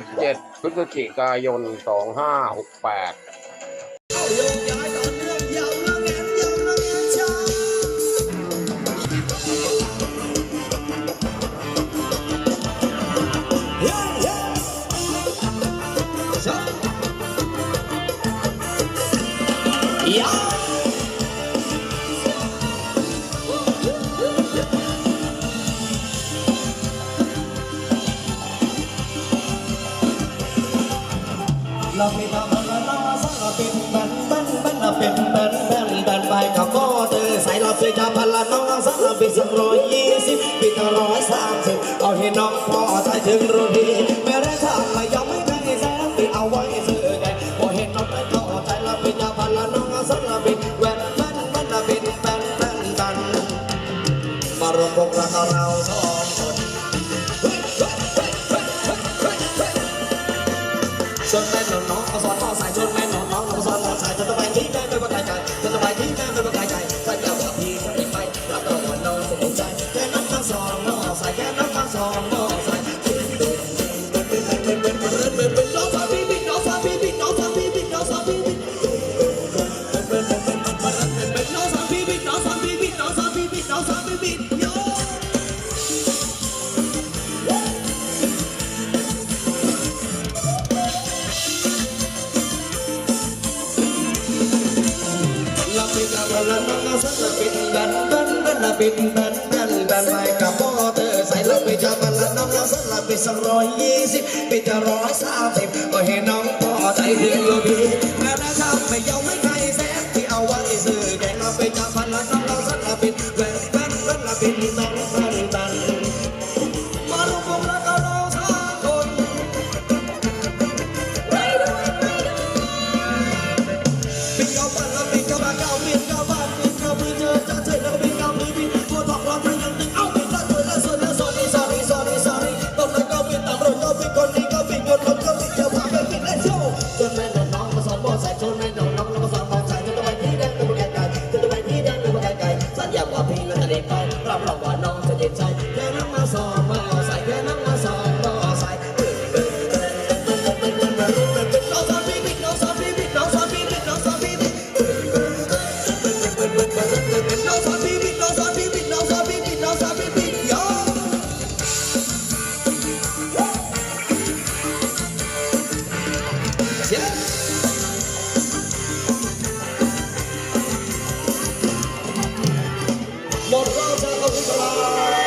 17 พฤศจิกายน 2568 เราไม่ทำอะไรเราสารเป็นบันบันบันเราเป็นบันบันบันไปกับโมเตอร์ใส่เราเป็นจะพันละน้องสารเป็นสักร้อยยี่สิบปีต่อร้อยสามสิบเอาให้น้องพอใจถึงรุ่นดีแม้ได้ทำมายังไม่ได้แสนปีเอาไว้ซื้อแกพอเห็นน้องได้เข้าใจเราเป็นจะพันละน้องสารเป็นแหวนบันบันเราเป็นบันบันบันมารวมวงรักเราสอง 他说他才น สละปินบันบันบันละปินบันบันบันไม่กับพ่อเธอใส่ละไปจะบันละน้องละสละไปสองร้อยยี่สิบไปจะร้อยสามสิบก็เห็นน้องพ่อใจเดือยู่ดีแม่ละทำไม่ยอมให้ใครแซ่ที่เอาไว้ซื้อแดงราไปจะพันละน้องเรา it's all Deus.